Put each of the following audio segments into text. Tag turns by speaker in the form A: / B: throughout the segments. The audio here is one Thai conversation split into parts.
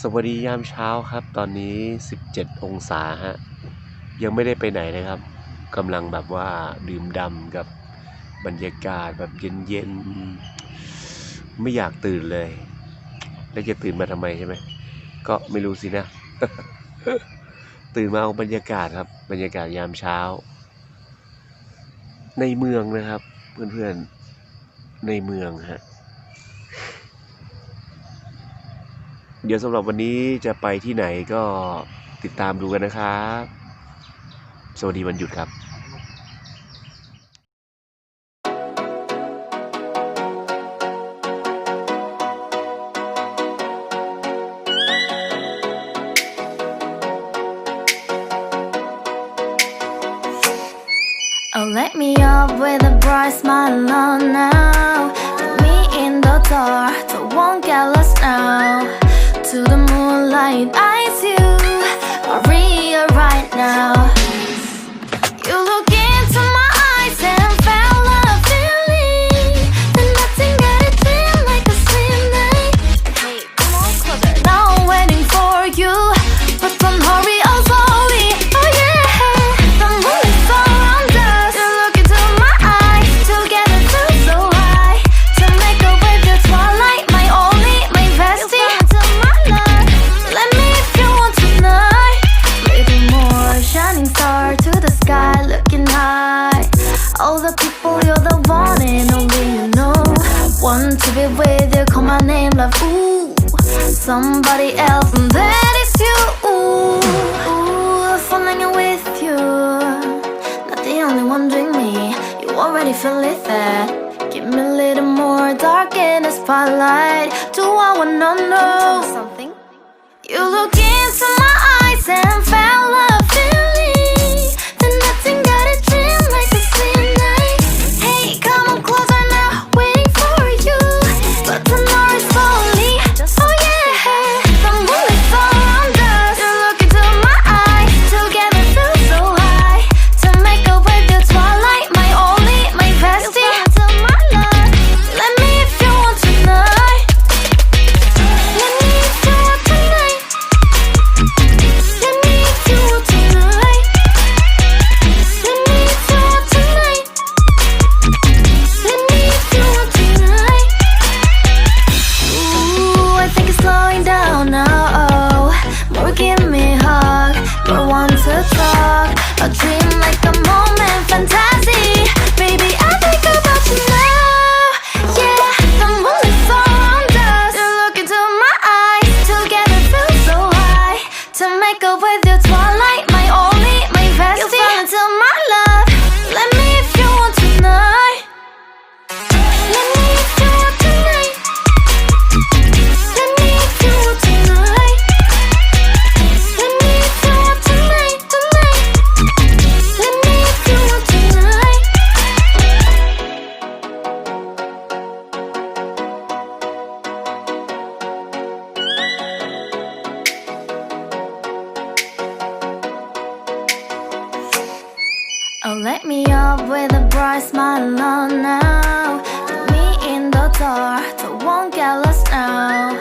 A: สวัสดียามเช้าครับ ตอนนี้ 17 องศาฮะ ยังไม่ได้ไปไหนเลยครับกำลังแบบว่าดื่มดำกับบรรยากาศแบบเย็นๆ ไม่อยากตื่นเลย แล้วจะตื่นมาทำไมใช่ไหม ก็ไม่รู้สินะ ตื่นมาเอาบรรยากาศครับ บรรยากาศยามเช้า ในเมืองนะครับ เพื่อนๆ ในเมืองฮะ เดี๋ยวสำหรับวันนี้จะไปที่ไหนก็ติดตามดูกันนะครับ สวัสดีวันหยุดครับ
B: Oh, let me up with a bright smile on now. Put me in the dark, so won't get lost now. To the moonlight, eyes you, Maria, right now. You already feel it there. Give me a little more dark in the spotlight. Do I wanna know something? You look Oh, let me up with a bright smile on now. Put me in the dark, so won't get lost now.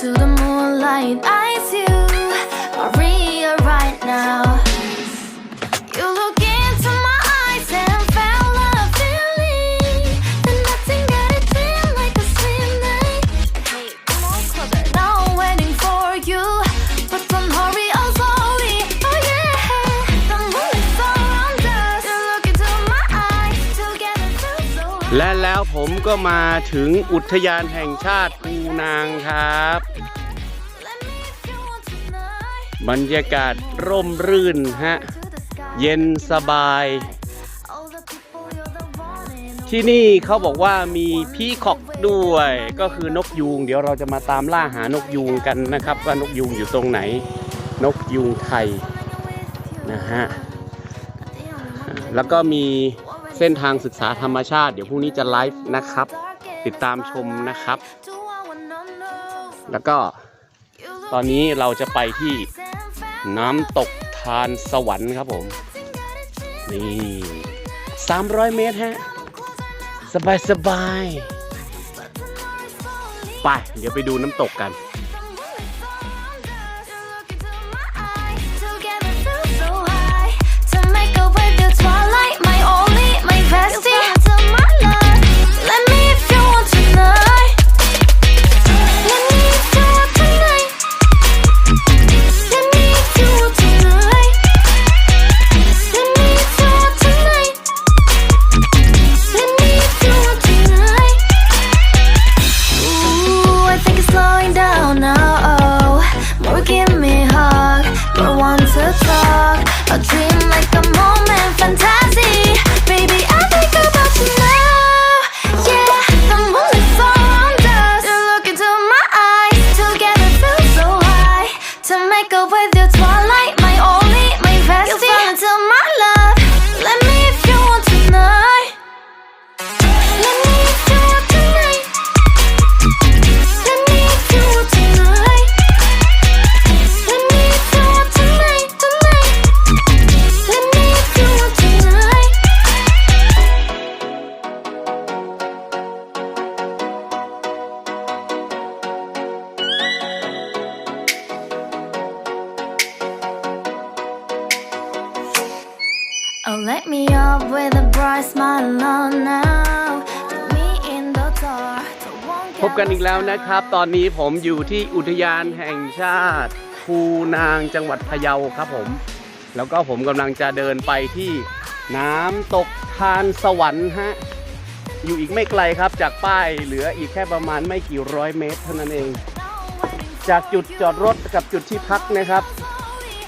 B: To the moonlight, eyes you, Maria, right now.
A: ก็มาถึงอุทยานแห่งชาติปูนางครับ บรรยากาศร่มรื่นฮะ เย็นสบาย ที่นี่เขาบอกว่ามีพีคอกด้วย ก็คือนกยูง เดี๋ยวเราจะมาตามล่าหานกยูงกันนะครับ ว่านกยูงอยู่ตรงไหน นกยูงไทยนะฮะ แล้วก็มี เส้นทางศึกษาธรรมชาติ เดี๋ยวพรุ่งนี้จะไลฟ์นะครับ ติดตามชมนะครับ แล้วก็ตอนนี้เราจะไปที่น้ำตกทานสวรรค์ครับผม นี่ 300 เมตรฮะ สบายสบายไป เดี๋ยวไปดูน้ำตกกัน พบกันอีกแล้วนะครับ ตอนนี้ผมอยู่ที่อุทยานแห่งชาติภูนางจังหวัดพะเยาครับผม แล้วก็ผมกำลังจะเดินไปที่น้ำตกทานสวรรค์ฮะ อยู่อีกไม่ไกลครับจากป้ายเหลืออีกแค่ประมาณไม่กี่ร้อยเมตรเท่านั้นเอง จากจุดจอดรถกับจุดที่พักนะครับ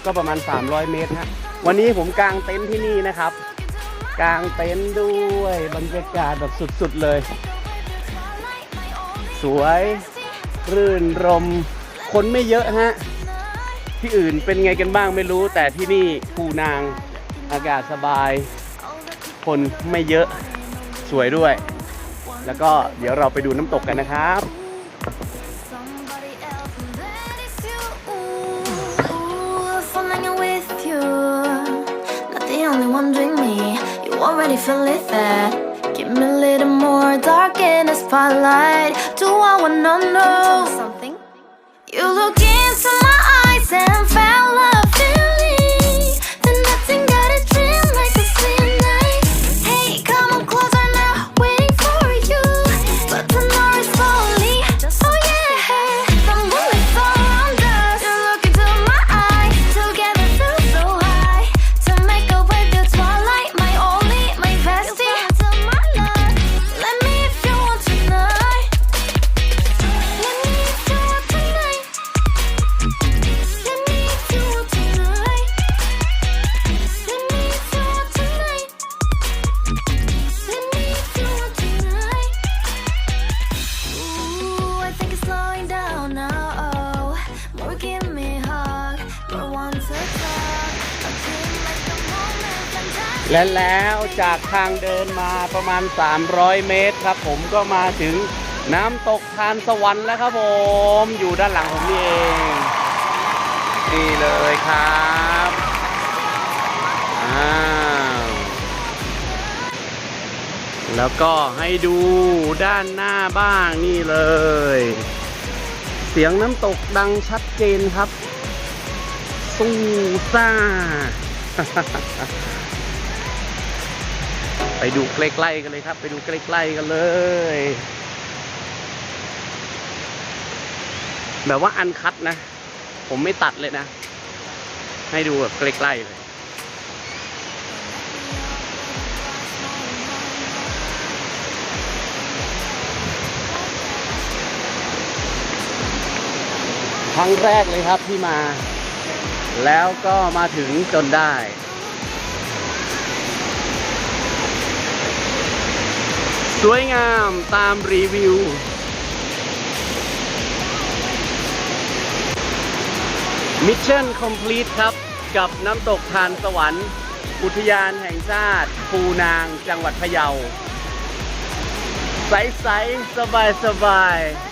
A: ก็ประมาณ 300 เมตรฮะ วันนี้ผมกางเต็นท์ที่นี่นะครับ กางเต็นท์ด้วยบรรยากาศแบบสุดๆเลย สวย รื่นรม คนไม่เยอะฮะ ที่อื่นเป็นไงกันบ้างไม่รู้ แต่ที่นี่ภูนางอากาศสบาย คนไม่เยอะสวยด้วย แล้วก็เดี๋ยวเราไปดูน้ำตกกันนะครับ
B: I wanna know.
A: และแล้วจากทางเดินมาประมาณ 300 เมตรครับ ผมก็มาถึงน้ำตกทานสวรรค์แล้วครับผม อยู่ด้านหลังผมนี่เอง นี่เลยครับอ้าวแล้วก็ให้ดูด้านหน้าบ้างนี่เลย เสียงน้ำตกดังชัดเจนครับ สู้ซ่า ไปดูใกล้ๆกันเลยครับ ไปดูใกล้ๆกันเลย แบบว่าอันคัดนะ ผมไม่ตัดเลยนะ ให้ดูแบบใกล้ๆเลยครั้งแรกเลยครับที่มา แล้วก็มาถึงจนได้ สวยงามตามรีวิว มิชชั่นคอมพลีทครับ กับน้ำตกทานสวรรค์ อุทยานแห่งชาติ ภูนางจังหวัดพะเยา ใส ๆ สบาย ๆ